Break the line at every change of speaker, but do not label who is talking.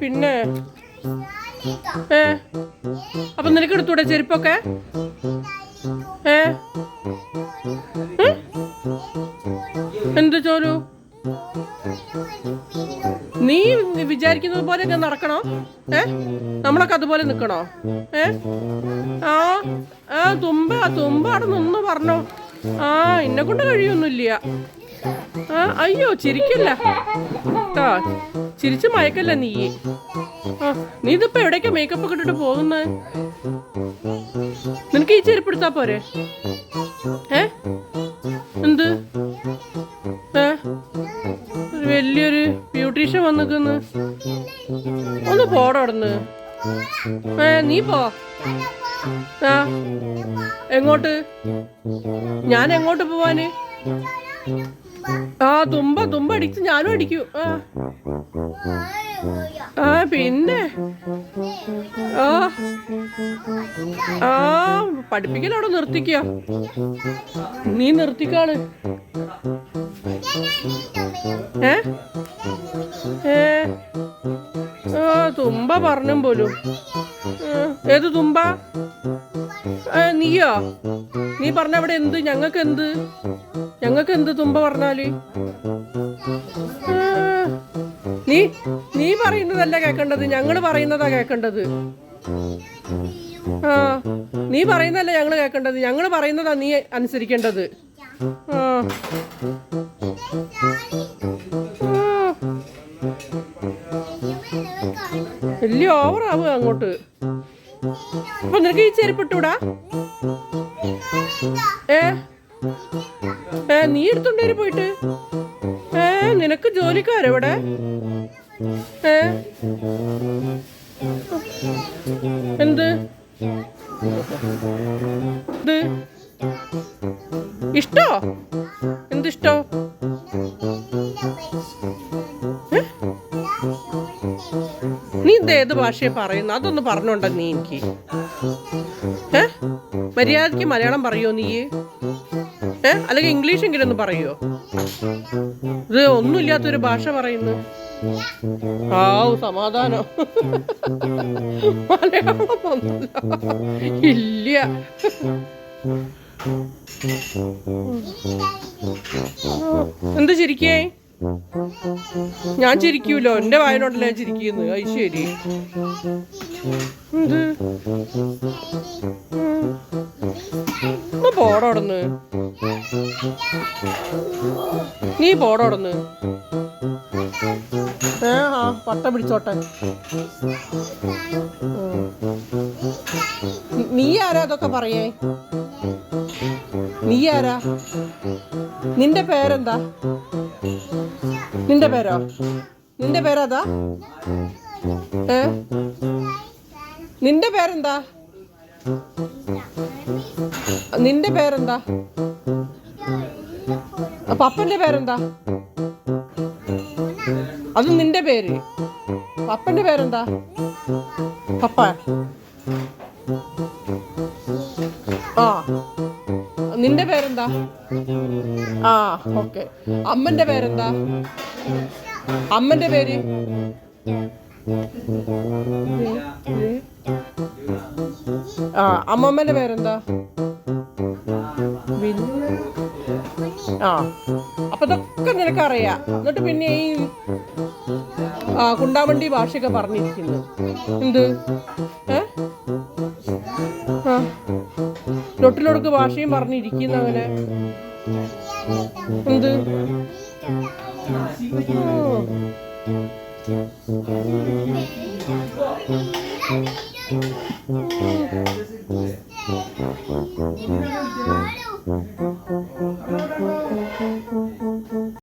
പിന്നെ? ഏ അപ്പൊ നിനക്ക് എടുത്തൂടെ ചെരുപ്പൊക്കെ? ഏ? എന്ത് ചോലു നീ വിചാരിക്കുന്നത് പോലെ ഞാൻ നടക്കണോ? ഏ? നമ്മളൊക്കെ അതുപോലെ നിക്കണോ? ഏ? ആ ആ തുമ്പ തുമ്പ അവിടെ നിന്ന് പറഞ്ഞോ. ആ എന്നെ കൊണ്ട് കഴിയൊന്നുമില്ല. ആ അയ്യോ ചിരിക്കല്ല. ആ ചിരിച്ചു മയക്കല്ല നീ? ആ നീ ഇതിപ്പോ എവിടേക്കാ മേക്കപ്പ് ഒക്കെ ഇട്ടിട്ട് പോകുന്നത് നിനക്ക് ഈ ചെരുപ്പ് എടുത്താ പോരെ? ഏ? എന്ത്? ഏ? വലിയൊരു ബ്യൂട്ടീഷ്യൻ വന്നിക്കുന്നു. ഒന്ന് പോടന്ന് ഏ നീ പോ. എങ്ങോട്ട്? ഞാൻ എങ്ങോട്ട് പോവാന്? ആ തുമ്പ തുമ്പ അടിച്ച് ഞാനും അടിക്കൂ. ആ. ആ പിന്നെ? ആ. ആ പഠിപ്പിക്കലവിടെ നിർത്തിക്കുക നീ നിർത്തിക്കാണ് ഏ? ഏ? ആ തുമ്പ പറഞ്ഞും പോലും. ഏത് തുമ്പ? നീയോ? നീ പറഞ്ഞ അവിടെ എന്ത്? ഞങ്ങൾക്ക് എന്ത്? ഞങ്ങൾക്ക് എന്ത് തുമ്പ പറഞ്ഞാൽ? നീ നീ പറയുന്നതല്ല കേക്കണ്ടത്. ഞങ്ങൾ പറയുന്നതാ കേക്കണ്ടത്. ആ നീ പറയുന്നതല്ല ഞങ്ങൾ കേക്കണ്ടത്. ഞങ്ങൾ പറയുന്നതാ നീ അനുസരിക്കേണ്ടത്. ആ. വലിയ ഓവറാവുക അങ്ങോട്ട്. അപ്പൊ നിനക്ക് ഈ ചെരുപ്പിട്ടൂടാ? ഏ? ഏ നീ എടുത്തുണ്ടേര് പോയിട്ട്? ഏ നിനക്ക് ജോലിക്കാരെവിടെ ഏ? എന്ത്? ഇഷ്ടോ? എന്തിഷ്ടോ ഇത് ഏത് ഭാഷയെ പറയുന്നു അതൊന്ന് പറഞ്ഞോണ്ട നീ എനിക്ക്. ഏ? മര്യാദയ്ക്ക് മലയാളം പറയോ നീ? ഏ? അല്ലെങ്കിൽ ഇംഗ്ലീഷ് എങ്കിലും ഒന്ന് പറയോ? ഇത് ഒന്നുമില്ലാത്തൊരു ഭാഷ പറയുന്നു. ആവു സമാധാനം. മലയാളം. ഇല്ല. എന്ത് ചിരിക്കേ? ഞാൻ ചിരിക്കൂലോ? എന്റെ വായനോടല്ലേ ഞാൻ ചിരിക്കുന്നു അത് ശരി. പോടോടന്ന് നീ പോടോടന്ന് പട്ട പിടിച്ചോട്ടെ. നീ ആരാ അതൊക്കെ പറയേ? നീ ആരാ? നിന്റെ പേരെന്താ? നിന്റെ പേരോ? നിന്റെ പേരതാ? ഏ? നിന്റെ പേരെന്താ? നിന്റെ പേരെന്താ? അപ്പൊ അപ്പന്റെ പേരെന്താ? അത് നിന്റെ പേര്. അപ്പന്റെ പേരെന്താ? പപ്പ. ആ. നിന്റെ പേരെന്താ? ആ ഓക്കെ. അമ്മന്റെ പേരെന്താ? അമ്മന്റെ പേര്? ആ അമ്മമ്മന്റെ പേരെന്താ. ആ അപ്പൊ ഇതൊക്കെ നിനക്കറിയാം. എന്നിട്ട് പിന്നെ ഈ ആ കുണ്ടാവണ്ടി ഭാഷയൊക്കെ പറഞ്ഞിരിക്കുന്നു. എന്ത്? ഏ? ഭാഷയും പറഞ്ഞിരിക്കുന്നു അവനെ. എന്ത്? 음.